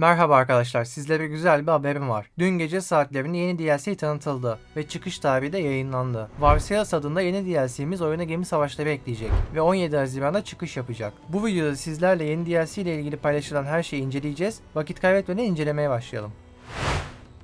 Merhaba arkadaşlar, sizlere güzel bir haberim var. Dün gece saatlerinde yeni DLC tanıtıldı ve çıkış tarihi de yayınlandı. Varsias adında yeni DLC'miz oyuna gemi savaşları ekleyecek ve 17 Haziran'da çıkış yapacak. Bu videoda sizlerle yeni DLC ile ilgili paylaşılan her şeyi inceleyeceğiz. Vakit kaybetmeden incelemeye başlayalım.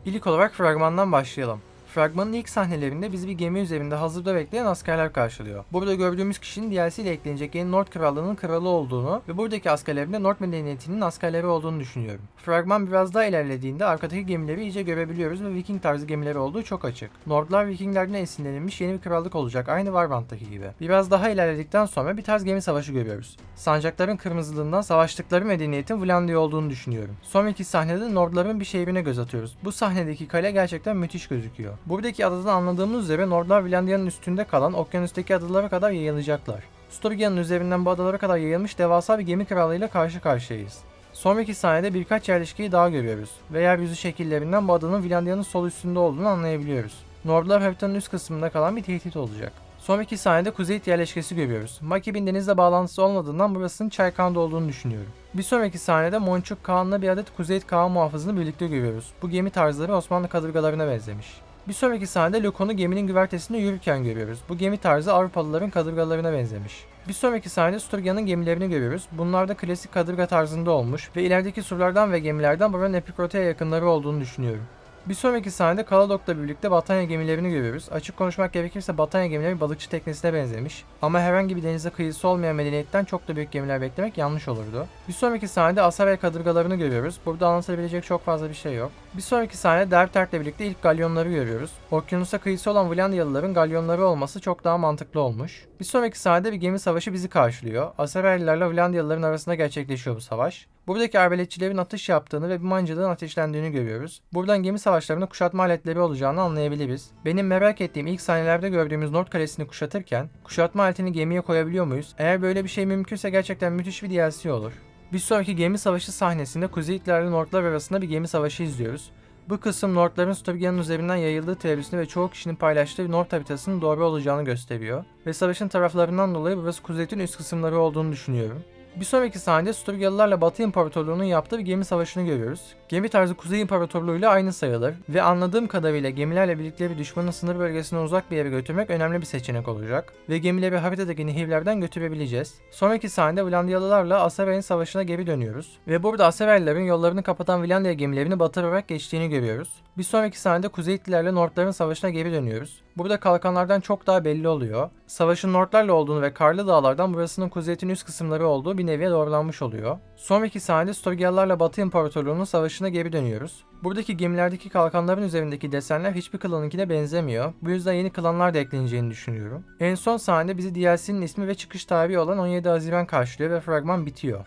İlk olarak fragmandan başlayalım. Fragmanın ilk sahnelerinde bizi bir gemi üzerinde hazırda bekleyen askerler karşılıyor. Burada gördüğümüz kişinin DLC ile eklenecek yeni Nord Krallığı'nın kralı olduğunu ve buradaki askerlerin de Nord medeniyetinin askerleri olduğunu düşünüyorum. Fragman biraz daha ilerlediğinde arkadaki gemileri iyice görebiliyoruz ve Viking tarzı gemileri olduğu çok açık. Nordlar Vikinglerden esinlenilmiş yeni bir krallık olacak aynı Warband'daki gibi. Biraz daha ilerledikten sonra bir tarz gemi savaşı görüyoruz. Sancakların kırmızılığından savaştıkları medeniyetin Vlandia olduğunu düşünüyorum. Sonraki sahnede Nordların bir şehrine göz atıyoruz. Bu sahnedeki kale gerçekten müthiş gözüküyor. Buradaki adadan anladığımız üzere Nordlar Vlandia'nın üstünde kalan okyanustaki adalara kadar yayılacaklar. Sturgia'nın üzerinden bu adalara kadar yayılmış devasa bir gemi krallığıyla karşı karşıyayız. Sonraki sahnede birkaç yerleşkeyi daha görüyoruz ve yeryüzü şekillerinden bu adanın Vlandia'nın sol üstünde olduğunu anlayabiliyoruz. Nordlar haritanın üst kısmında kalan bir tehdit olacak. Sonraki sahnede Kuzeyit yerleşkesi görüyoruz. Makib'in denizle bağlantısı olmadığından burasının Çaykan'da olduğunu düşünüyorum. Bir sonraki sahnede Monçuk Kağan'la bir adet Kuzeyit Kağan muhafızını birlikte görüyoruz. Bu gemi tarzları Osmanlı kadırgalarına benzemiş. Bir sonraki sahnede Lokon'u geminin güvertesinde yürürken görüyoruz. Bu gemi tarzı Avrupalıların kadırgalarına benzemiş. Bir sonraki sahnede Sturgia'nın gemilerini görüyoruz. Bunlar da klasik kadırga tarzında olmuş ve ilerideki surlardan ve gemilerden buranın Epikrote'ye yakınları olduğunu düşünüyorum. Bir sonraki sahnede Kaladok'la birlikte Batanya gemilerini görüyoruz. Açık konuşmak gerekirse Batanya gemileri balıkçı teknesine benzemiş. Ama herhangi bir denize kıyısı olmayan medeniyetten çok da büyük gemiler beklemek yanlış olurdu. Bir sonraki sahnede Asavya kadırgalarını görüyoruz. Burada anlatabilecek çok fazla bir şey yok. Bir sonraki sahnede Derptert'le birlikte ilk galyonları görüyoruz. Okyanusa kıyısı olan Vlandiyalıların galyonları olması çok daha mantıklı olmuş. Bir sonraki sahnede bir gemi savaşı bizi karşılıyor. Asavyalılarla Vlandiyalıların arasında gerçekleşiyor bu savaş. Buradaki arbeletçilerin atış yaptığını ve bir mancılığın ateşlendiğini görüyoruz. Buradan gemi savaşlarında kuşatma aletleri olacağını anlayabiliriz. Benim merak ettiğim ilk sahnelerde gördüğümüz Nord Kalesi'ni kuşatırken kuşatma aletini gemiye koyabiliyor muyuz? Eğer böyle bir şey mümkünse gerçekten müthiş bir DLC olur. Bir sonraki gemi savaşı sahnesinde Kuzeyitlerle Nordlar arasında bir gemi savaşı izliyoruz. Bu kısım Nordların Sturgia'nın üzerinden yayıldığı teorisini ve çoğu kişinin paylaştığı Nord haritasının doğru olacağını gösteriyor. Ve savaşın taraflarından dolayı burası Kuzeyit'in üst kısımları olduğunu düşünüyorum. Bir sonraki sahnede Sturgiyalılarla Batı İmparatorluğu'nun yaptığı bir gemi savaşını görüyoruz. Gemi tarzı Kuzey İmparatorluğu'yla aynı sayılır ve anladığım kadarıyla gemilerle birlikte bir düşmanın sınır bölgesine uzak bir yere götürmek önemli bir seçenek olacak ve gemileri haritadaki nehirlerden götürebileceğiz. Sonraki sahnede Vlandiyalılarla Asever'in savaşına geri dönüyoruz ve burada Aseverlilerin yollarını kapatan Vlandiya gemilerini batırarak geçtiğini görüyoruz. Bir sonraki sahnede Kuzeyitlilerle Nordların savaşına geri dönüyoruz. Burada kalkanlardan çok daha belli oluyor. Savaşın Nordlarla olduğunu ve karlı dağlardan burasının Kuzeyit'in üst kısımları olduğu bir neviye doğrulanmış oluyor. Sonraki sahnede Storgiyalılarla Batı İmparatorluğu'nun savaşına geri dönüyoruz. Buradaki gemilerdeki kalkanların üzerindeki desenler hiçbir klanınkine benzemiyor. Bu yüzden yeni klanlar da ekleneceğini düşünüyorum. En son sahnede bizi DLC'nin ismi ve çıkış tarihi olan 17 Haziran karşılıyor ve fragman bitiyor.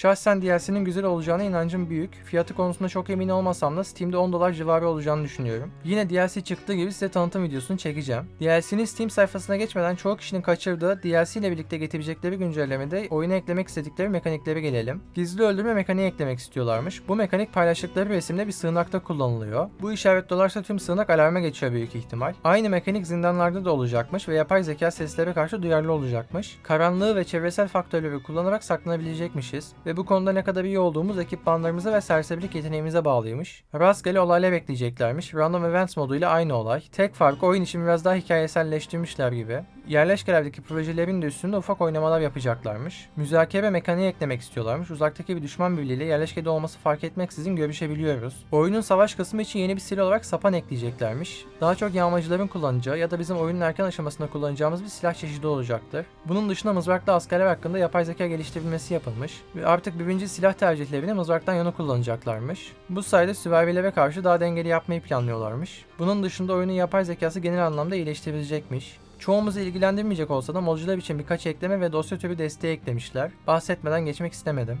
Şahsen DLC'nin güzel olacağına inancım büyük. Fiyatı konusunda çok emin olmasam da Steam'de 10 dolar civarı olacağını düşünüyorum. Yine DLC çıktığı gibi size tanıtım videosunu çekeceğim. DLC'nin Steam sayfasına geçmeden çoğu kişinin kaçırdığı DLC ile birlikte getirecekleri güncellemede oyuna eklemek istedikleri mekaniklere gelelim. Gizli öldürme mekaniği eklemek istiyorlarmış. Bu mekanik paylaştıkları resimde bir sığınakta kullanılıyor. Bu işaret dolarsa tüm sığınak alarma geçiyor büyük ihtimal. Aynı mekanik zindanlarda da olacakmış ve yapay zeka seslere karşı duyarlı olacakmış. Karanlığı ve çevresel faktörleri kullanarak saklanabilecekmişiz ve bu konuda ne kadar iyi olduğumuz ekipmanlarımıza ve serserilik yeteneğimize bağlıymış. Rastgele olaylar bekleyeceklermiş. Random Events moduyla aynı olay. Tek fark oyun için biraz daha hikayeselleştirmişler gibi. Yerleşkelerdeki projelerin de üstünde ufak oynamalar yapacaklarmış. Müzakere mekaniği eklemek istiyorlarmış. Uzaktaki bir düşman birliğiyle yerleşkede olması fark etmeksizin görüşebiliyoruz. Oyunun savaş kısmı için yeni bir silah olarak sapan ekleyeceklermiş. Daha çok yağmacıların kullanacağı ya da bizim oyunun erken aşamasında kullanacağımız bir silah çeşidi olacaktır. Bunun dışında mızraklı askerler hakkında yapay zeka geliştirilmesi yapılmış ve artık birinci silah tercihlerini mızraktan yana kullanacaklarmış. Bu sayede süvarilere karşı daha dengeli yapmayı planlıyorlarmış. Bunun dışında oyunun yapay zekası genel anlamda iyileştirilecekmiş. Çoğumuzu ilgilendirmeyecek olsa da modcular için birkaç ekleme ve dosya türü desteği eklemişler. Bahsetmeden geçmek istemedim.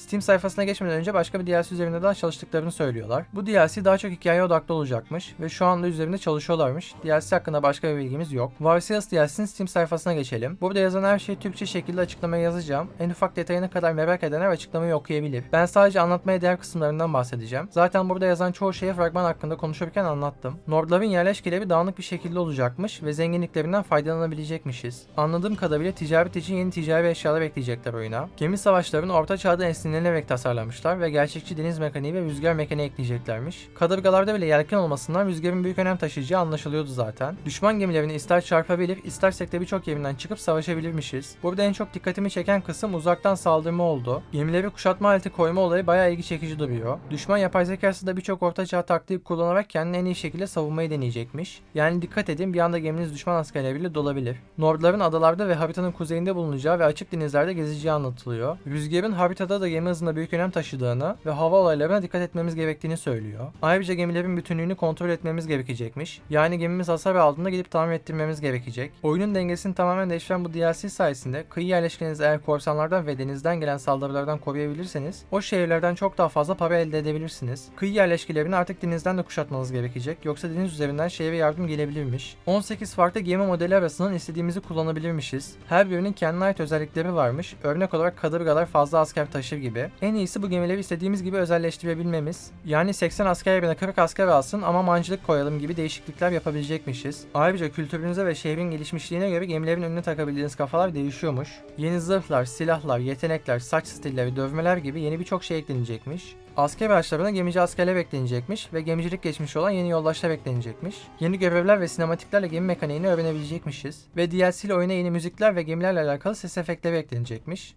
Steam sayfasına geçmeden önce başka bir DLC üzerinde daha çalıştıklarını söylüyorlar. Bu DLC daha çok hikaye odaklı olacakmış ve şu anda üzerinde çalışıyorlarmış. DLC hakkında başka bir bilgimiz yok. Varsias DLC'nin Steam sayfasına geçelim. Burada yazan her şeyi Türkçe şekilde açıklamaya yazacağım. En ufak detayına kadar merak edenler açıklamayı okuyabilir. Ben sadece anlatmaya değer kısımlarından bahsedeceğim. Zaten burada yazan çoğu şeyi fragman hakkında konuşurken anlattım. Nordların yerleşkeleri dağınık bir şekilde olacakmış ve zenginliklerinden faydalanabilecekmişiz. Anladığım kadarıyla ticaret için yeni ticari eşyalar ekleyecekler oyuna. Gemi savaşlarının orta çağda esinlenilmesi esinlenerek tasarlamışlar ve gerçekçi deniz mekaniği ve rüzgar mekaniği ekleyeceklermiş. Kadırgalarda bile yelken olmasından rüzgarın büyük önem taşıyacağı anlaşılıyordu zaten. Düşman gemilerini ister çarpabilir, istersek de birçok yerinden çıkıp savaşabilirmişiz. Burada en çok dikkatimi çeken kısım uzaktan saldırma oldu. Gemileri kuşatma aleti koyma olayı bayağı ilgi çekici duruyor. Düşman yapay zekası da birçok ortaçağ taktiği kullanarak kendini en iyi şekilde savunmayı deneyecekmiş. Yani dikkat edin bir anda geminiz düşman askerleriyle dolabilir. Nordların adalarda ve haritanın kuzeyinde bulunacağı ve açık denizlerde gezeceği anlatılıyor. Rüzgarın haritada da gemi hızında büyük önem taşıdığını ve hava olaylarına dikkat etmemiz gerektiğini söylüyor. Ayrıca gemilerin bütünlüğünü kontrol etmemiz gerekecekmiş. Yani gemimiz hasar aldığında gidip tamir ettirmemiz gerekecek. Oyunun dengesini tamamen değiştiren bu DLC sayesinde kıyı yerleşkenizi eğer korsanlardan ve denizden gelen saldırılardan koruyabilirseniz o şehirlerden çok daha fazla para elde edebilirsiniz. Kıyı yerleşkelerini artık denizden de kuşatmanız gerekecek yoksa deniz üzerinden şehre yardım gelebilirmiş. 18 farklı gemi modeli arasından istediğimizi kullanabilirmişiz. Her birinin kendine ait özellikleri varmış. Örnek olarak kadırgalar fazla asker taşır gibi. En iyisi bu gemileri istediğimiz gibi özelleştirebilmemiz. Yani 80 asker yerine 40 asker alsın ama mancılık koyalım gibi değişiklikler yapabilecekmişiz. Ayrıca kültürünüze ve şehrin gelişmişliğine göre gemilerin önüne takabildiğiniz kafalar değişiyormuş. Yeni zırhlar, silahlar, yetenekler, saç stilleri, dövmeler gibi yeni birçok şey eklenecekmiş. Asker araçlarına gemici askerler eklenecekmiş ve gemicilik geçmişi olan yeni yoldaşlar eklenecekmiş. Yeni görevler ve sinematiklerle gemi mekaniğini öğrenebilecekmişiz. Ve DLC ile oyuna yeni müzikler ve gemilerle alakalı ses efektleri eklenecekmiş.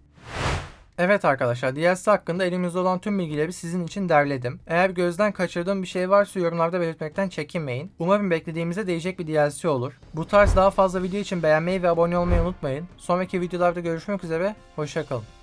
Evet arkadaşlar DLC hakkında elimizde olan tüm bilgileri sizin için derledim. Eğer gözden kaçırdığım bir şey varsa yorumlarda belirtmekten çekinmeyin. Umarım beklediğimize değecek bir DLC olur. Bu tarz daha fazla video için beğenmeyi ve abone olmayı unutmayın. Sonraki videolarda görüşmek üzere, hoşçakalın.